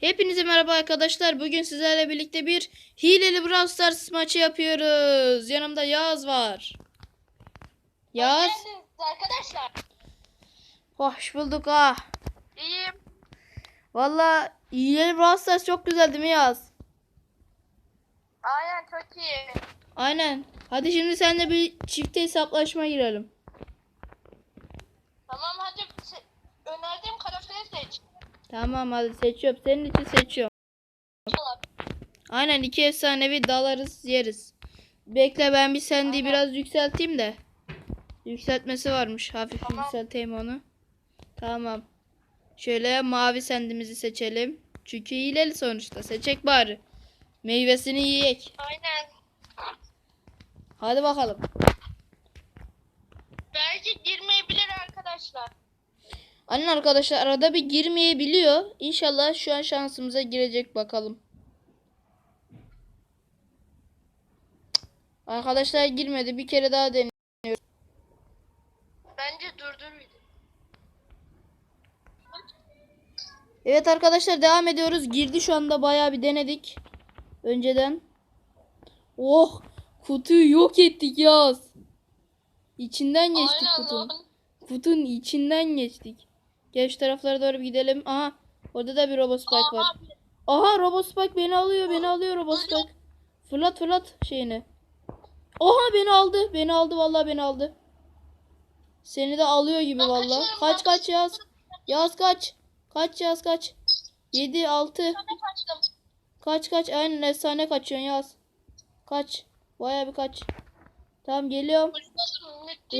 Hepinize merhaba arkadaşlar. Bugün sizlerle birlikte bir hileli Brawl Stars maçı yapıyoruz. Yanımda Yağız var. Yağız. Hoş geldiniz arkadaşlar. Hoş bulduk ha. İyiyim. Valla hileli Brawl Stars çok güzel değil mi Yağız? Aynen çok iyi. Aynen. Hadi şimdi seninle bir çifte hesaplaşma girelim. Tamam hadi se- önerdiğim karakteri seç. Tamam hadi seçiyorum. Senin için seçiyorum. Tamam. Aynen iki efsanevi dalarız yeriz. Bekle ben bir sendiği Aynen. biraz yükselteyim de. Yükseltmesi varmış. Hafif Tamam. yükselteyim onu. Tamam. Şöyle mavi sendimizi seçelim. Çünkü hileli sonuçta. Seçek bari. Meyvesini yiyek. Aynen. Hadi bakalım. Belki girmeyebilir arkadaşlar. Aynen arkadaşlar arada bir girmeyebiliyor. İnşallah şu an şansımıza girecek bakalım. Arkadaşlar girmedi. Bir kere daha deneyelim. Bence durdur video. Evet arkadaşlar devam ediyoruz. Girdi şu anda bayağı bir denedik. Önceden. Oh kutuyu yok ettik yaz. İçinden geçtik Aynen kutunun. lan. Kutunun içinden geçtik. Gel şu taraflara doğru bir gidelim. Aha orada da bir Robospike Aha, var. Aha Robospike beni alıyor beni alıyor Robospike. Fırlat fırlat şeyini. Oha beni aldı. Beni aldı vallahi beni aldı. Seni de alıyor gibi kaçıyorum, Kaç kaç yaz. Yaz kaç. Kaç yaz kaç. 7 6 Ben de kaçtım. kaç kaç aynen efsane kaçıyorsun yaz. Kaç. Baya bir kaç. Tamam geliyorum.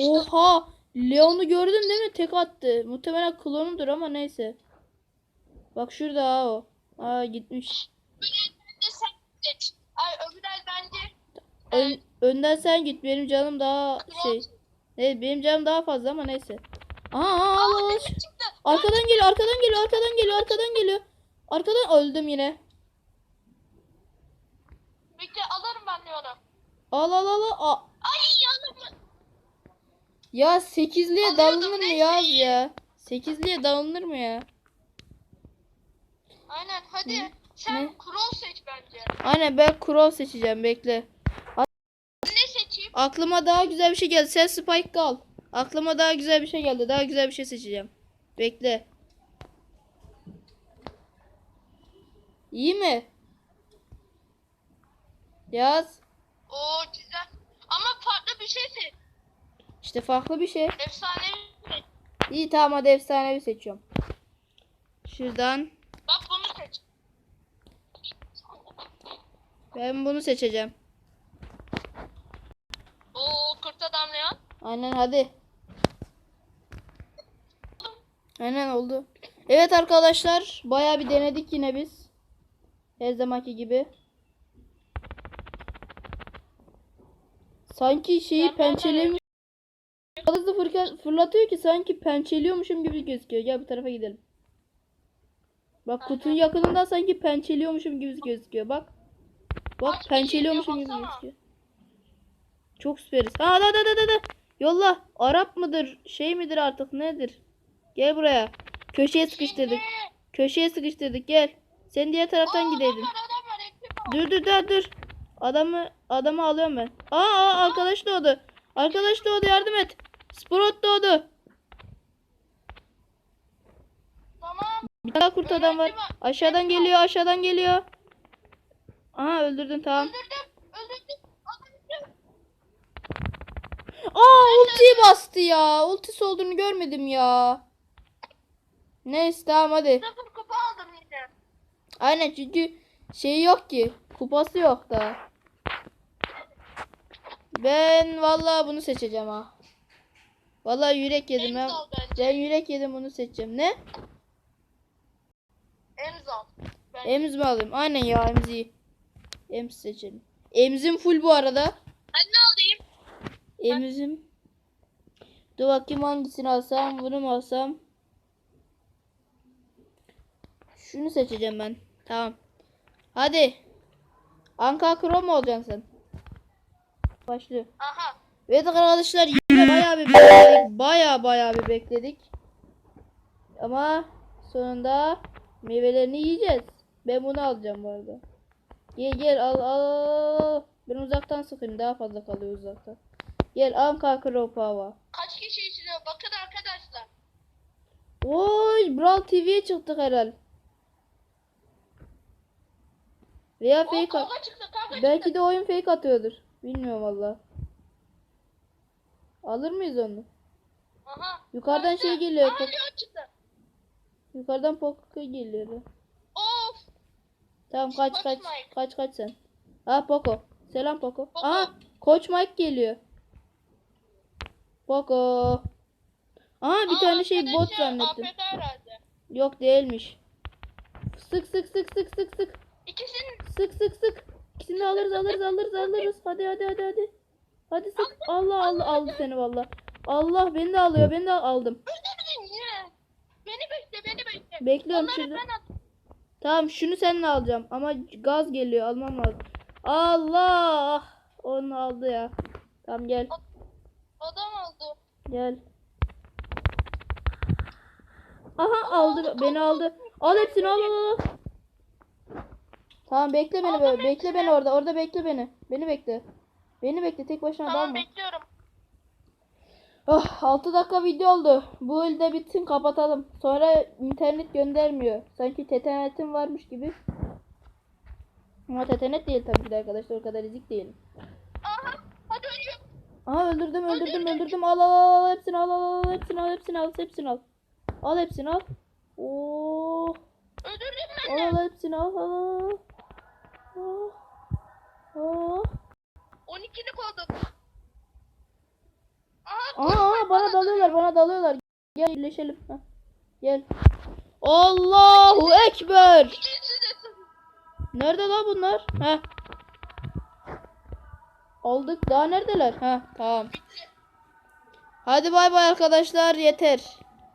Oha. Leon'u gördün değil mi? Tek attı. Muhtemelen klonudur ama neyse. Bak şurada ha o. Aa gitmiş. Ön, önden sen git. Benim canım daha şey. Evet benim canım daha fazla ama neyse. Aa, aa, al, al. Arkadan geliyor, arkadan geliyor, arkadan geliyor, arkadan geliyor. Arkadan öldüm yine. Bekle alırım ben de onu. Al al al al. Ya sekizliye dalınır mı yaz ya? Sekizliye dalınır mı ya? Aynen hadi. Ne? Sen Ne? cross seç bence. Aynen ben Crow seçeceğim bekle. Ne seçeyim? Aklıma daha güzel bir şey geldi. Sen Spike kal. Aklıma daha güzel bir şey geldi. Daha güzel bir şey seçeceğim. Bekle. İyi mi? Yaz. Oo güzel. Ama farklı bir şey seç. İşte farklı bir şey. Efsanevi. İyi tamam hadi efsanevi seçiyorum. Şuradan Bak bunu seç. ben bunu seçeceğim. Oo kurt adam Leon. Aynen hadi. Aynen oldu. Evet arkadaşlar baya bir denedik yine biz. Her zamanki gibi. Sanki şeyi pençelemiş. Hızlı fırlatıyor ki sanki pençeliyormuşum gibi gözüküyor. Gel bu tarafa gidelim. Bak kutunun yakınından sanki pençeliyormuşum gibi gözüküyor. Bak. Bak pençeliyormuşum gibi gözüküyor. Çok süperiz. Aa da da da da. Yolla. Arap mıdır? Şey midir artık nedir? Gel buraya. Köşeye sıkıştırdık. Köşeye sıkıştırdık gel. Sen diğer taraftan gideydin. Dur dur dur dur. Adamı adamı alıyorum ben. Aa, aa arkadaş doğdu. Arkadaş doğdu yardım et. Sprout doğdu. Tamam. Bir daha kurt adam var. Aşağıdan geliyor aşağıdan geliyor. Aha öldürdün tamam. Öldürdüm. Öldürdüm. Öldürdüm. Aa ultiyi bastı ya. Ultisi olduğunu görmedim ya. Neyse tamam hadi. Sıfır kupa aldım yine. Aynen çünkü şey yok ki. Kupası yok da. Ben vallahi bunu seçeceğim ha. Vallahi yürek yedim ben. Emzal bence. Ben yürek yedim bunu seçeceğim. Ne? Emzal. Ben Emz mi alayım? Aynen ya emzi. Emz seçelim. Emzim full bu arada. Ben ne alayım? Emzim. Dur bakayım hangisini alsam. Bunu mu alsam? Şunu seçeceğim ben. Tamam. Hadi. Anka Kro mu olacaksın sen? Başlıyor. Aha. Evet arkadaşlar bayağı bir bekledik. Bayağı bayağı bir bekledik. Ama sonunda meyvelerini yiyeceğiz. Ben bunu alacağım bu arada. Gel gel al al. Ben uzaktan sıkayım daha fazla kalıyor uzaktan. Gel Anka Kropava. Kaç kişi izliyor? Bakın arkadaşlar. Oy Brawl TV'ye çıktık herhal. Veya O fake kavga çıktı kavga belki çıktı. de oyun fake atıyordur. Bilmiyorum valla. Alır mıyız onu? Aha. Yukarıdan Öldü. şey geliyor, Aha çıktı. Yukarıdan Poco geliyor. Of. Tamam kaç Koç kaç Mike. kaç kaç sen. Ha Poco. Selam Poco. Poco. Aha Koç Mike geliyor. Poco. Aha bir Aa, tane şey bot arkadaşı zannettim. Yok değilmiş. Sık sık sık sık sık sık. İkisinin Sık sık sık. İkisini alırız alırız alırız alırız. Hadi hadi hadi hadi. Hadi sık. Allah Allah aldı seni valla. Allah beni de alıyor. Beni de aldım. Beni bekle beni bekle. Bekliyorum Onları şimdi. Tamam şunu seninle alacağım. Ama gaz geliyor. Almam lazım. Allah. Onu aldı ya. Tamam gel. Adam aldı. Gel. Aha aldı. Beni aldı. Al hepsini al al al. Tamam bekle beni böyle. Bekle beni orada. Orada bekle beni. Beni bekle. Beni bekle. Tek başına Tamam dalma. bekliyorum. Oh, 6 dakika video oldu. Bu elde bitsin kapatalım. Sonra internet göndermiyor. Sanki tetenetim varmış gibi. Ama tetenet değil tabii ki de arkadaşlar. O kadar ezik değilim. Aha. Hadi ölüyorum. Aha öldürdüm öldürdüm öldürdüm. Al al al al hepsini al al al hepsini al hepsini al hepsini al. Al hepsini al. Oo. Öldürdün Al beni. al hepsini al al al. Oh. Oh. 12'lik oldum. Aha. Aa, aa bana dalıyorlar bana dalıyorlar. Gel birleşelim. Heh. Gel. Allahu Ekber. Nerede la bunlar? Heh. Aldık. Daha neredeler? Heh tamam. Hadi bay bay arkadaşlar yeter.